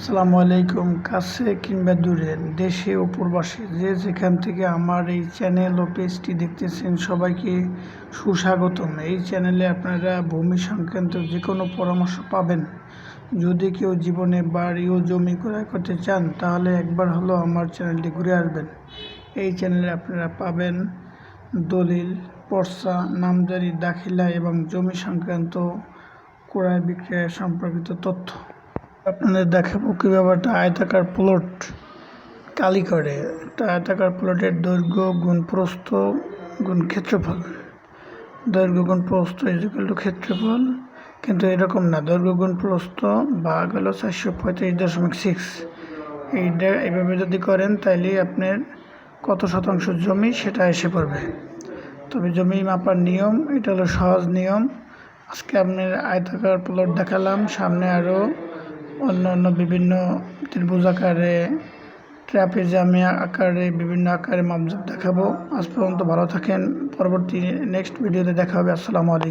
আসসালামু আলাইকুম। কাছে কিংবা দূরে, দেশে ও প্রবাসী যে যেখান থেকে আমার এই চ্যানেল ও পেজটি দেখতেছেন সবাইকে সুস্বাগতম। এই চ্যানেলে আপনারা ভূমি সংক্রান্ত যে কোনো পরামর্শ পাবেন। যদি কেউ জীবনে বাড়ি ও জমি ক্রয় করতে চান, তাহলে একবার হলো আমার চ্যানেলটি ঘুরে আসবেন। এই চ্যানেলে আপনারা পাবেন দলিল পর্চা নামজারি, দাখিলা এবং জমি সংক্রান্ত ক্রয় বিক্রয় সম্পর্কিত তথ্য। আপনাদের দেখাবো কীভাবে একটা আয়তাকার প্লট কালি করে। একটা আয়তাকার প্লটের দৈর্ঘ্য গুণ প্রস্থ গুণ ক্ষেত্রফল দৈর্ঘ্য গুণ প্রস্থ ইজিক্যাল টু ক্ষেত্রফল, কিন্তু এরকম না। দৈর্ঘ্য গুণ প্রস্থ ভাগ হলো চারশো পঁয়ত্রিশ দশমিক সিক্স এইটা এইভাবে যদি করেন, তাইলে আপনার কত শতাংশ জমি সেটা এসে পড়বে। তবে জমি মাপার নিয়ম, এটা হলো সহজ নিয়ম। আজকে আপনার আয়তাকার প্লট দেখালাম, সামনে আরও অন্য অন্য বিভিন্ন ত্রিভুজ আকারে ট্র্যাপিজামি আকারে, বিভিন্ন আকারে মাপজোক দেখাবো। আজ পর্যন্ত ভালো থাকেন। পরবর্তী নেক্সট ভিডিওতে দেখা হবে। আসসালামু আলাইকুম।